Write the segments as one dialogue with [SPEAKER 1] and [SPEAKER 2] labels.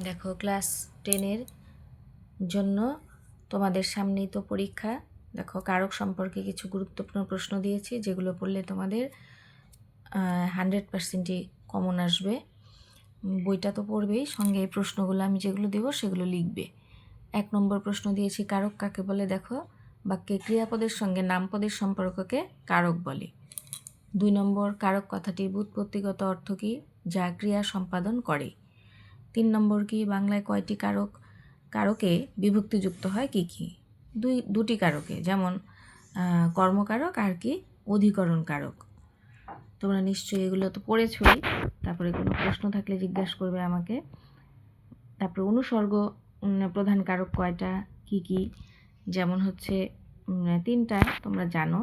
[SPEAKER 1] দেখো ক্লাস টেনের জন্য তোমাদের সামনেই তো পরীক্ষা। দেখো, কারক সম্পর্কে কিছু গুরুত্বপূর্ণ প্রশ্ন দিয়েছি, যেগুলো পড়লে তোমাদের হান্ড্রেড পার্সেন্টই কমন আসবে। বইটা তো পড়বেই, সঙ্গে এই প্রশ্নগুলো আমি যেগুলো দেবো সেগুলো লিখবে। এক নম্বর প্রশ্ন দিয়েছি, কারক কাকে বলে? দেখো, বাক্যে ক্রিয়াপদের সঙ্গে নামপদের সম্পর্ককে কারক বলে। দুই নম্বর, কারক কথাটির ব্যুৎপত্তিগত অর্থ কী? যা ক্রিয়া সম্পাদন করে। তিন নম্বর কি বাংলায় কয়টি কারক কারকে বিভক্তিযুক্ত হয় কি কি? দুই দুটি কারকে যেমন কর্মকারক আর কি অধিকরণ কারক। তোমরা নিশ্চয়ই এগুলো তো পড়েছই। তারপরে কোনো প্রশ্ন থাকলে জিজ্ঞাসা করবে আমাকে। তারপরে অনুসর্গ প্রধান কারক কয়টা কি কি? যেমন হচ্ছে তিনটা তোমরা জানো।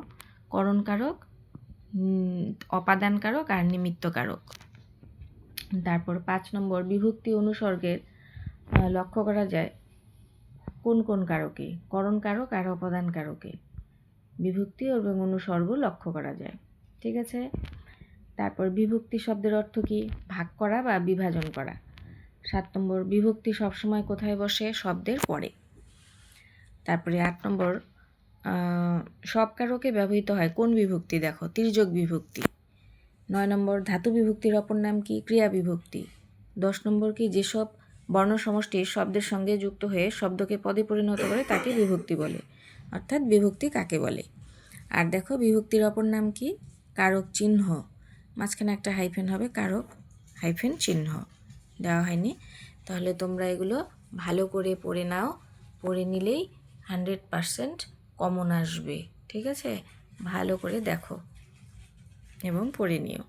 [SPEAKER 1] করণ কারক উম, অপাদান কারক আর নিমিত্ত কারক। তারপর পাঁচ নম্বর, বিভক্তি অনুসর্গের লক্ষ্য করা যায় কোন কোন কারকে? করণ কারক আর অপদান কারকে। বিভক্তি এবং অনুসর্গ লক্ষ্য করা যায়, ঠিক আছে? তারপর বিভক্তি শব্দের অর্থ কি? ভাগ করা বা বিভাজন করা। সাত নম্বর, বিভক্তি সবসময় কোথায় বসে? শব্দের পরে। তারপরে আট নম্বর সব কারকে ব্যবহৃত হয় কোন বিভক্তি? দেখো তির্যক বিভক্তি। নয় নম্বর, ধাতু বিভক্তির অপর নাম কি? ক্রিয়া বিভক্তি। দশ নম্বর কি? যেসব বর্ণ সমষ্টি শব্দের সঙ্গে যুক্ত হয়ে শব্দকে পদে পরিণত করে তাকে বিভক্তি বলে। অর্থাৎ বিভক্তি কাকে বলে? আর দেখো, বিভক্তির অপর নাম কি? কারক চিহ্ন। মাঝখানে একটা হাইফেন হবে, কারক হাইফেন চিহ্ন। দেওয়া হয়নি। তাহলে তোমরা এগুলো ভালো করে পড়ে নাও। পড়ে নিলেই হান্ড্রেড পারসেন্ট কমন আসবে। ঠিক আছে? ভালো করে দেখো। এবং পড়ে নিও